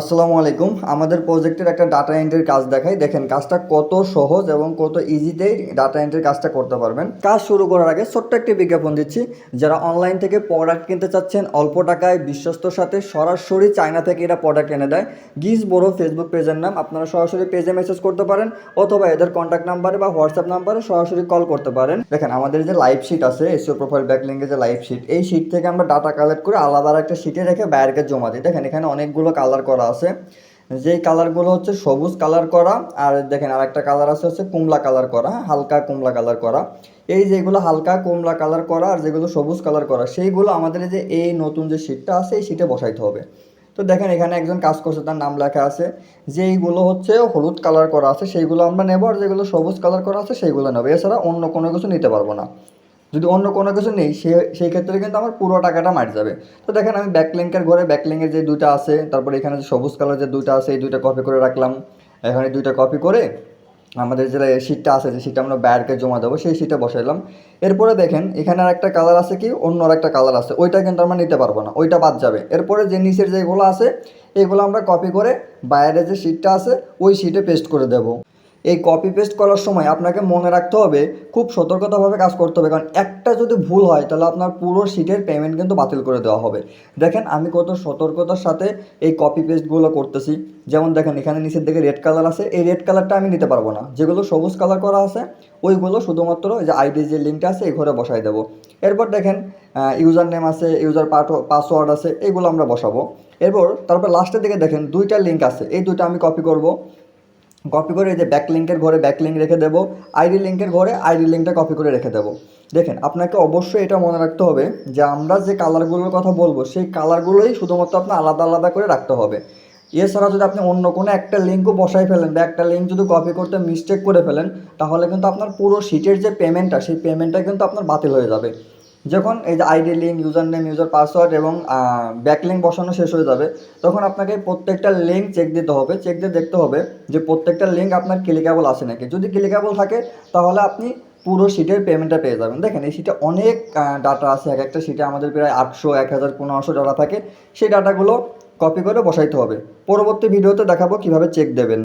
আসসালামু আলাইকুম। আমাদের প্রজেক্টের একটা ডাটা এন্ট্রির কাজ দেখাই। দেখেন, কাজটা কত সহজ এবং কত ইজিতেই ডাটা এন্ট্রির কাজটা করতে পারবেন। কাজ শুরু করার আগে ছোট্ট একটি বিজ্ঞাপন দিচ্ছি। যারা অনলাইন থেকে প্রোডাক্ট কিনতে চাচ্ছেন, অল্প টাকায় বিশ্বস্তর সাথে সরাসরি চায়না থেকে এরা প্রোডাক্ট এনে দেয়। গিজ বড় ফেসবুক পেজের নাম। আপনারা সরাসরি পেজে মেসেজ করতে পারেন, অথবা এদের কন্ট্যাক্ট নাম্বারে বা হোয়াটসঅ্যাপ নাম্বারে সরাসরি কল করতে পারেন। দেখেন, আমাদের যে লাইভ শিট আছে এসিও প্রোফাইল ব্যাকলিঙ্কের যে লাইভ শিট এই শিট থেকে আমরা ডাটা কালেক্ট করে আলাদা একটা শিটে রেখে বাইরেকে জমা দিই। দেখেন, এখানে অনেকগুলো কালার করা আছে। যেই কালারগুলো হচ্ছে সবুজ কালার করা আর দেখেন আর একটা কালার আছে হচ্ছে কুমলা কালার করা হ্যাঁ, হালকা কুমলা কালার করা। এই যেগুলো হালকা কুমলা কালার করা আর যেগুলো সবুজ কালার করা সেইগুলো আমাদের যে এই নতুন যে শিটটা আছে এই শিটে বসাইতে হবে। তো দেখেন এখানে একজন কাজ করছে তার নাম লেখা আছে। যেইগুলো হচ্ছে হলুদ কালার করা আছে সেইগুলো আমরা নেব আর যেগুলো সবুজ কালার করা আছে সেইগুলো নেব। এছাড়া অন্য কোনো কিছু নিতে পারব না। যদি অন্য কোনো কিছু নেই, সে, সেই ক্ষেত্রে কিন্তু আমার পুরো টাকাটা মারি যাবে। তো দেখেন আমি ব্যাকলিঙ্কের ঘরে ব্যাকলিঙ্কের যে দুইটা আছে, তারপরে এখানে যে সবুজ কালার যে দুইটা আছে, এই দুইটা কপি করে রাখলাম। এখানে দুইটা কপি করে আমাদের যে শিটটা আছে, যে শিটটা আমরা ব্যাডকে জমা দেবো, সেই শিটে বসাইলাম। এরপরে দেখেন, এখানে আর একটা কালার আছে কি? অন্য আর একটা কালার আছে। ওইটা কিন্তু আমরা নিতে পারব না, ওইটা বাদ যাবে। এরপরে যে নিচের যেগুলো আছে, এগুলো আমরা কপি করে বাইরে যে শিটটা আছে, ওই শিটে পেস্ট করে দেবো। এই কপি পেস্ট করার সময় আপনাকে মনে রাখতে হবে, খুব সতর্কতাভাবে কাজ করতে হবে। কারণ একটা যদি ভুল হয়, তাহলে আপনার পুরো সিটের পেমেন্ট কিন্তু বাতিল করে দেওয়া হবে। দেখেন, আমি কত সতর্কতার সাথে এই কপি পেস্টগুলো করতেছি। যেমন দেখেন, এখানে নিচের দিকে রেড কালার আছে। এই রেড কালারটা আমি নিতে পারব না। যেগুলো সবুজ কালার করা আছে, ওইগুলো শুধুমাত্র যে আইডি যে লিঙ্কটা আছে, এই ঘরে বসাই দেবো। এরপর দেখেন ইউজার নেম আছে ইউজার পাসওয়ার্ড আছে এইগুলো আমরা বসাবো। এরপর তারপর লাস্টের দিকে দেখেন, দুইটা লিঙ্ক আছে। এই দুইটা আমি কপি করব। কপি করে এই যে ব্যাক লিঙ্কের ঘরে ব্যাক লিঙ্ক রেখে দেবো। আইডি লিঙ্কের ঘরে আইডি লিঙ্কটা কপি করে রেখে দেবো। দেখেন, আপনাকে অবশ্যই এটা মনে রাখতে হবে যে আমরা যে কালারগুলোর কথা বলব, সেই কালারগুলোই শুধুমাত্র আপনার আলাদা আলাদা করে রাখতে হবে। এছাড়া যদি আপনি অন্য কোনো একটা লিঙ্কও বসাই ফেলেন বা একটা লিঙ্ক যদি কপি করতে মিস্টেক করে ফেলেন, তাহলে কিন্তু আপনার পুরো শিটের যে পেমেন্টটা সেই পেমেন্টটা কিন্তু আপনার বাতিল হয়ে যাবে। যখন এই যে ID link user name user password এবং ব্যাক লিঙ্ক বসানো শেষ হয়ে যাবে, তখন আপনাকে প্রত্যেকটা লিঙ্ক চেক দিতে হবে। চেক দিয়ে দেখতে হবে যে প্রত্যেকটা লিঙ্ক আপনার ক্লিকেবল আছে নাকি। যদি ক্লিকেবল থাকে, তাহলে আপনি পুরো শিটের পেমেন্টটা পেয়ে যাবেন। দেখেন, এই শিটে অনেক ডাটা আছে। এক একটা শিটে আমাদের প্রায় আটশো, এক হাজার, পনেরোশো ডাটা থাকে। সেই ডাটাগুলো কপি করে বসাইতে হবে। পরবর্তী ভিডিওতে দেখাবো কীভাবে চেক দেবেন।